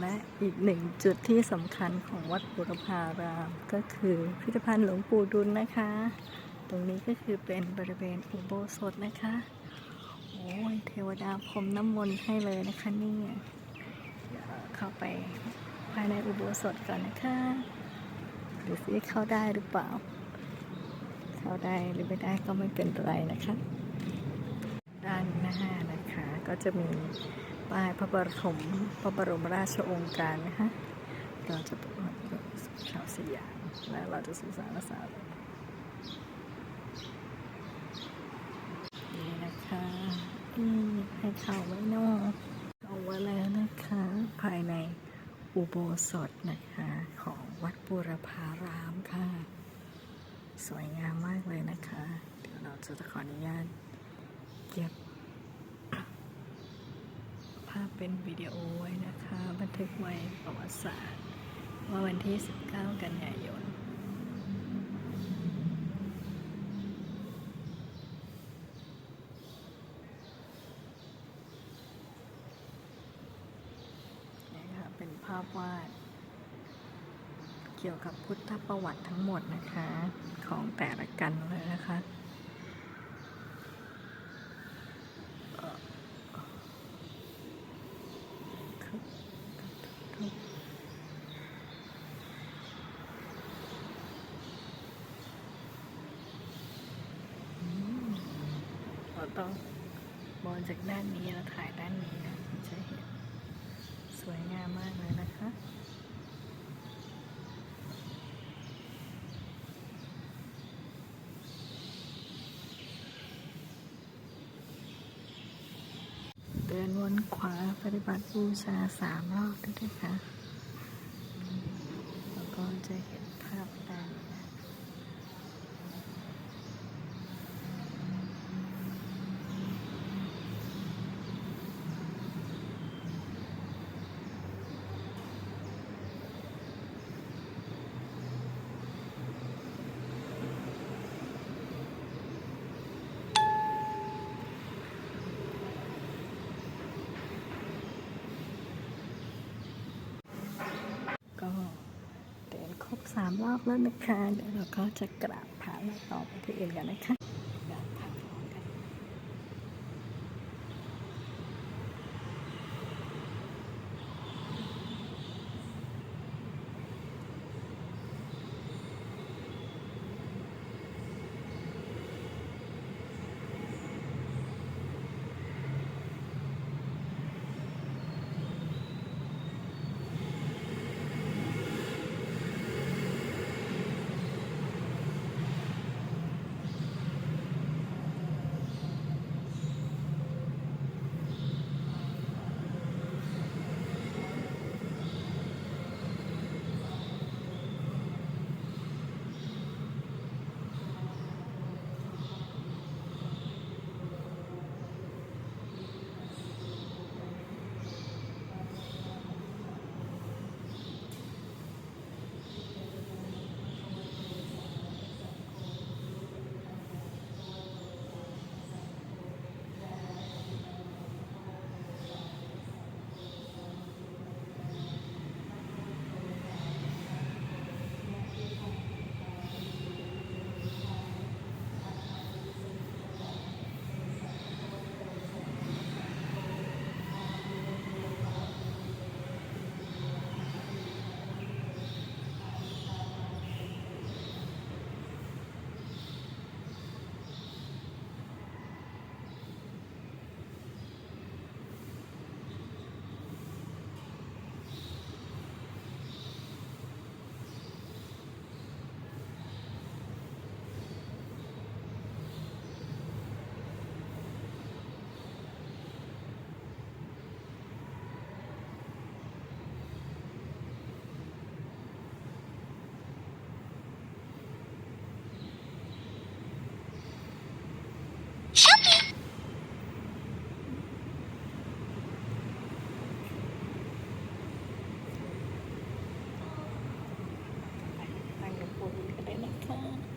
และอีกหนึ่งจุดที่สำคัญของวัดบุรพารามก็คือพิพิธภัณฑ์หลวงปู่ดุลนะคะ ตรงนี้ก็คือเป็นบริเวณอุโบสถนะคะ โอ้ยเทวดาพรมน้ำมนต์ให้เลยนะคะนี่เดี๋ยวเข้าไปภายในอุโบสถก่อนนะคะดูสิเข้าได้หรือเปล่า เข้าได้หรือไม่ได้ก็ไม่เป็นไรนะคะ ด้านหน้านะคะก็จะมี ป้ายพระบรมพระบรมราชองค์การนะคะเราจะเป็นชาวสยามและเราจะสื่อสารภาษาเลยนี่นะคะให้เข้าไว้นอกเอาไว้แล้วนะคะ ภายในอุโบสถนะคะของวัดบุรพารามค่ะ สวยงามมากเลยนะคะ เดี๋ยวเราจะขออนุญาตเก็บ ภาพ เป็นวิดีโอไว้นะคะ บันทึกไว้ประวัติศาสตร์ว่าวันที่ 19 กันยายนนี่ค่ะเป็นภาพวาด เกี่ยวกับพุทธประวัติทั้งหมดนะคะ ของแต่ละกันเลยนะคะเอ่อคือทุกอืมเรา ต้องมองจากด้านนี้แล้วถ่ายด้านนี้นะถึงจะเห็นสวยงามมากเลยนะคะเดินวนขวาปฏิบัติบูชาสามรอบด้วยนะคะแล้วก็จะเห็นภาพด้านนี้นะก็เดินครบสามรอบแล้วนะคะ เดี๋ยวเราก็จะกราบพระแล้วต่อไปที่อื่นกันนะคะ Oh.